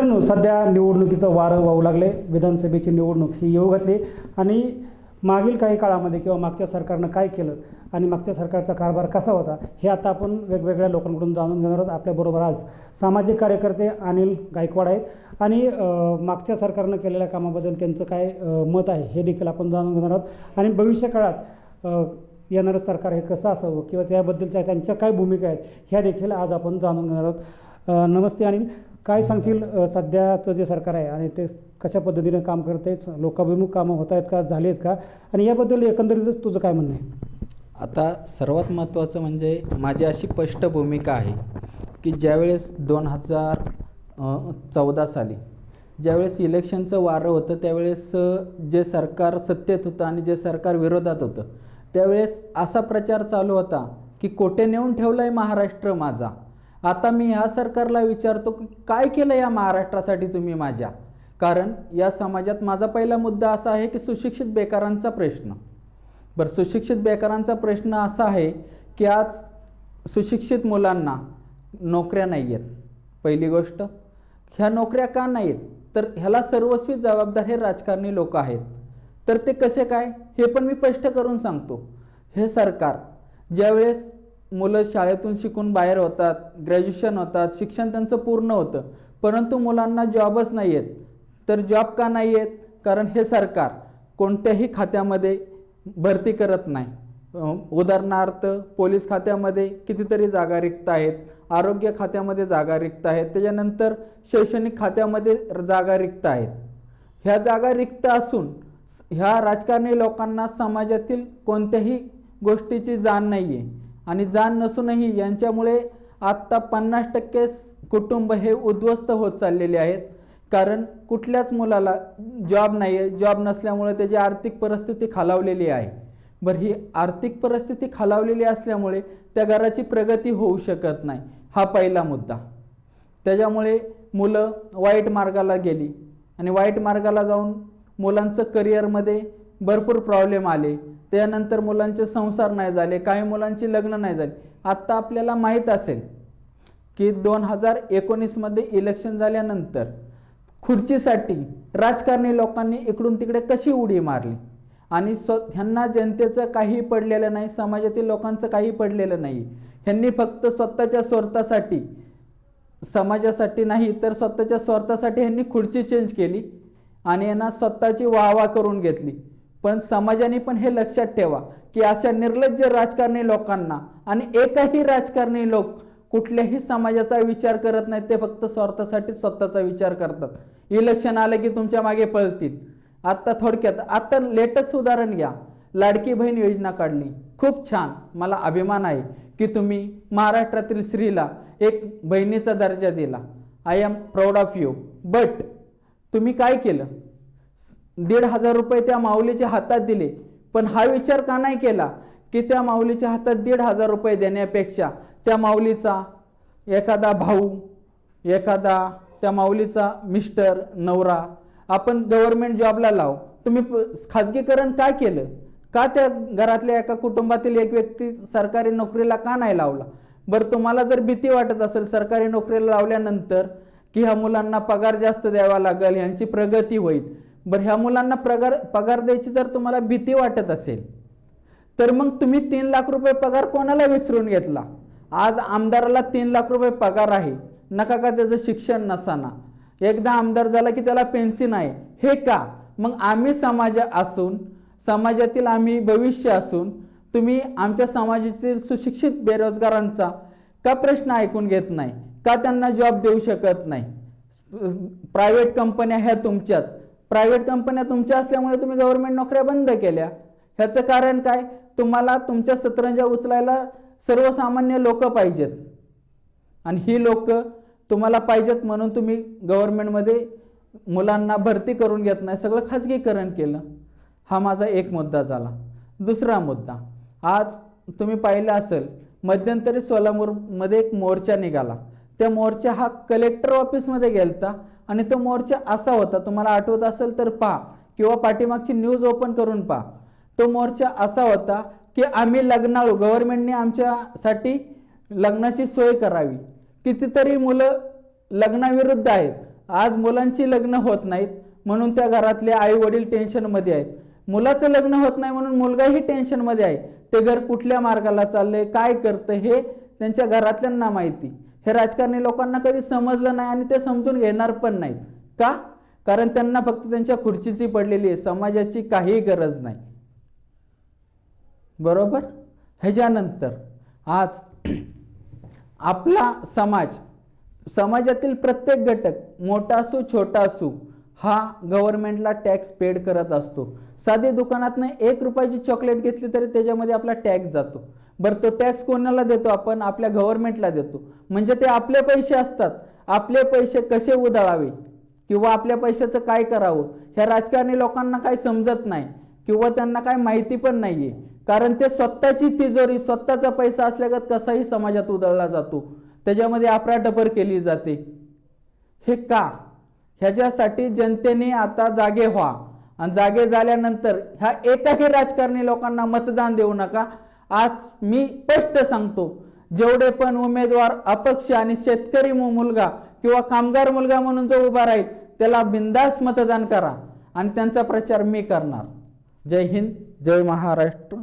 मित्रांनो सध्या निवडणुकीचं वारं वाहू लागले. विधानसभेची निवडणूक ही येऊ घातली. आणि मागील काही काळामध्ये किंवा मागच्या सरकारनं काय केलं आणि मागच्या सरकारचा कारभार कसा होता हे आता आपण वेगवेगळ्या लोकांकडून जाणून घेणार आहोत. आपल्याबरोबर आज सामाजिक कार्यकर्ते अनिल गायकवाड आहेत. आणि मागच्या सरकारनं केलेल्या कामाबद्दल त्यांचं काय मत आहे हे देखील आपण जाणून घेणार आहोत. आणि भविष्य काळात येणारं सरकार हे कसं असावं किंवा त्याबद्दलच्या त्यांच्या काय भूमिका आहेत ह्या देखील आज आपण जाणून घेणार आहोत. नमस्ते अनिल. काय सांगशील सध्याचं जे सरकार आहे आणि ते कशा पद्धतीने काम करत आहेत लोकाभिमुख कामं होत आहेत का झाली आहेत का? आणि याबद्दल एकंदरीतच तुझं काय म्हणणं आहे? आता सर्वात महत्त्वाचं म्हणजे माझी अशी स्पष्ट भूमिका आहे की ज्यावेळेस दोन हजार चौदा साली ज्यावेळेस इलेक्शनचं वारं होतं त्यावेळेस जे सरकार सत्तेत होतं आणि जे सरकार विरोधात होतं त्यावेळेस असा प्रचार चालू होता की कोठे नेऊन ठेवला आहे महाराष्ट्र माझा. आता मी ह्या सरकारला विचारतो की काय केलं या महाराष्ट्रासाठी तुम्ही माझ्या? कारण या समाजात माझा पहिला मुद्दा असा आहे की सुशिक्षित बेकारांचा प्रश्न. बरं सुशिक्षित बेकारांचा प्रश्न असा आहे की आज सुशिक्षित मुलांना नोकऱ्या नाही आहेत पहिली गोष्ट ह्या नोकऱ्या का नाहीत? तर ह्याला सर्वस्वी जबाबदार हे राजकारणी लोक आहेत. तर ते कसे काय? हे पण मी स्पष्ट करून सांगतो. हे सरकार ज्यावेळेस मुलं शाळेतून शिकून बाहेर होतात ग्रॅज्युएशन होतात शिक्षण त्यांचं पूर्ण होतं. परंतु मुलांना जॉबच नाही आहेत तर जॉब का नाही आहेत कारण हे सरकार कोणत्याही खात्यामध्ये भरती करत नाही. उदाहरणार्थ पोलीस खात्यामध्ये कितीतरी जागा रिक्त आहेत आरोग्य खात्यामध्ये जागा रिक्त आहेत त्याच्यानंतर शैक्षणिक खात्यामध्ये जागा रिक्त आहेत. ह्या जागा रिक्त असून ह्या राजकारणी लोकांना समाजातील कोणत्याही गोष्टीची जाण नाही आहे आणि जाण नसूनही यांच्यामुळे आत्ता पन्नास टक्के कुटुंब हे उद्ध्वस्त होत चाललेले आहेत. कारण कुठल्याच मुलाला जॉब नाही आहे जॉब नसल्यामुळे त्याची आर्थिक परिस्थिती खालावलेली आहे. बरं ही आर्थिक परिस्थिती खालावलेली असल्यामुळे त्या घराची प्रगती होऊ शकत नाही हा पहिला मुद्दा. त्याच्यामुळे मुलं वाईट मार्गाला गेली आणि वाईट मार्गाला जाऊन मुलांचं करिअरमध्ये भरपूर प्रॉब्लेम आले. त्यानंतर मुलांचे संसार नाही झाले काही मुलांची लग्न नाही झाली. आत्ता आपल्याला माहीत असेल की दोन हजार एकोणीसमध्ये इलेक्शन झाल्यानंतर खुर्चीसाठी राजकारणी लोकांनी इकडून तिकडे कशी उडी मारली? आणि स्व ह्यांना जनतेचं काही पडलेलं नाही समाजातील लोकांचं काही पडलेलं नाही. ह्यांनी फक्त स्वतःच्या स्वार्थासाठी समाजासाठी नाही तर स्वतःच्या स्वार्थासाठी ह्यांनी खुर्ची चेंज केली आणि यांना स्वतःची वाहवा करून घेतली. पण समाजाने पण हे लक्षात ठेवा की अशा निर्लज्ज राजकारणी लोकांना आणि एकही राजकारणी लोक कुठल्याही समाजाचा विचार करत नाहीत ते फक्त स्वार्थासाठी स्वतःचा विचार करतात. इलेक्शन आलं की तुमच्या मागे पळतील. आत्ता थोडक्यात आत्ता लेटेस्ट उदाहरण घ्या. लाडकी बहीण योजना काढली. खूप छान. मला अभिमान आहे की तुम्ही महाराष्ट्रातील स्त्रीला एक बहिणीचा दर्जा दिला. I am proud of you but तुम्ही काय केलं? दीड हजार रुपये त्या माऊलीच्या हातात दिले. पण हा विचार का नाही केला? की त्या माऊलीच्या हातात दीड हजार रुपये देण्यापेक्षा त्या माऊलीचा एखादा भाऊ एखादा त्या माऊलीचा मिस्टर नवरा आपण गव्हर्मेंट जॉबला लाव. तुम्ही प- खाजगीकरण काय केलं? का त्या घरातल्या एका कुटुंबातील एक व्यक्ती सरकारी नोकरीला का नाही लावला? बरं तुम्हाला जर भीती वाटत असेल सरकारी नोकरीला लावल्यानंतर की ह्या मुलांना पगार जास्त द्यावा लागेल ह्यांची प्रगती होईल. बरं ह्या मुलांना पगार पगार द्यायची जर तुम्हाला भीती वाटत असेल तर मग तुम्ही तीन लाख रुपये पगार कोणाला विचारून घेतला? आज आमदाराला तीन लाख रुपये पगार आहे नका का त्याचं शिक्षण नसाना? एकदा आमदार झाला की त्याला पेन्सिन आहे हे का? मग आम्ही समाज असून समाजातील आम्ही भविष्य असून तुम्ही आमच्या समाजातील सुशिक्षित बेरोजगारांचा का प्रश्न ऐकून घेत नाही? का त्यांना जॉब देऊ शकत नाही? प्रायव्हेट कंपन्या ह्या तुमच्यात प्रायव्हेट कंपन्या तुमच्या असल्यामुळे तुम्ही गव्हर्नमेंट नोकऱ्या बंद केल्या. ह्याचं कारण काय? तुम्हाला तुमच्या सतरंजा उचलायला सर्वसामान्य लोक पाहिजेत. आणि ही लोक तुम्हाला पाहिजेत म्हणून तुम्ही गव्हर्नमेंटमध्ये मुलांना भरती करून घेत नाही. सगळं खाजगीकरण केलं. हा माझा एक मुद्दा झाला. दुसरा मुद्दा. आज तुम्ही पाहिलं असेल मध्यंतरी सोलापूरमध्ये एक मोर्चा निघाला. त्या मोर्चा हा कलेक्टर ऑफिसमध्ये गेलता. आणि तो मोर्चा असा होता तुम्हाला आठवत असेल तर पहा किंवा पाठीमागची न्यूज ओपन करून पहा. तो मोर्चा असा होता की आम्ही लग्नाळू गव्हर्नमेंटने आमच्यासाठी लग्नाची सोय करावी. कितीतरी मुलं लग्नाविरुद्ध आहेत. आज मुलांची लग्न होत नाहीत म्हणून त्या घरातले आई वडील टेन्शनमध्ये आहेत. मुलाचं लग्न होत नाही म्हणून मुलगाही टेन्शनमध्ये आहे. ते घर कुठल्या मार्गाला चाललंय काय करतं हे त्यांच्या घरातल्यांना माहिती. हे राजकारणी लोकांना कधी समजलं नाही आणि ते समजून घेणार पण नाहीत. का? कारण त्यांना फक्त त्यांच्या खुर्चीची पडलेली आहे. समाजाची काहीही गरज नाही. बरोबर? ह्याच्यानंतर आज आपला समाज समाजातील प्रत्येक घटक मोठा असू छोटा असू हा गव्हर्नमेंटला टॅक्स पेड करत असतो. साधे दुकानातनं एक रुपयाची चॉकलेट घेतली तरी त्याच्यामध्ये आपला टॅक्स जातो. बरं तो टॅक्स कोणाला देतो? आपण आपल्या गव्हर्नमेंटला देतो. म्हणजे ते आपले पैसे असतात. आपले पैसे कसे उधळावे? किंवा आपल्या पैशाचं काय करावं? ह्या राजकारणी लोकांना काही समजत नाही. किंवा त्यांना काय माहिती पण नाही आहे कारण ते स्वतःची तिजोरी स्वतःचा पैसा असल्यागत कसाही समाजात उधळला जातो. त्याच्यामध्ये आपराटपर केली जाते. हे का? ह्याच्यासाठी जनतेने आता जागे व्हा. आणि जागे झाल्यानंतर ह्या एकाही राजकारणी लोकांना मतदान देऊ नका. आज मी स्पष्ट सांगतो जेवढे पण उमेदवार अपक्ष आणि शेतकरी मुलगा किंवा कामगार मुलगा म्हणून जो उभा राहील त्याला बिंदास मतदान करा आणि त्यांचा प्रचार मी करणार. जय हिंद जय महाराष्ट्र.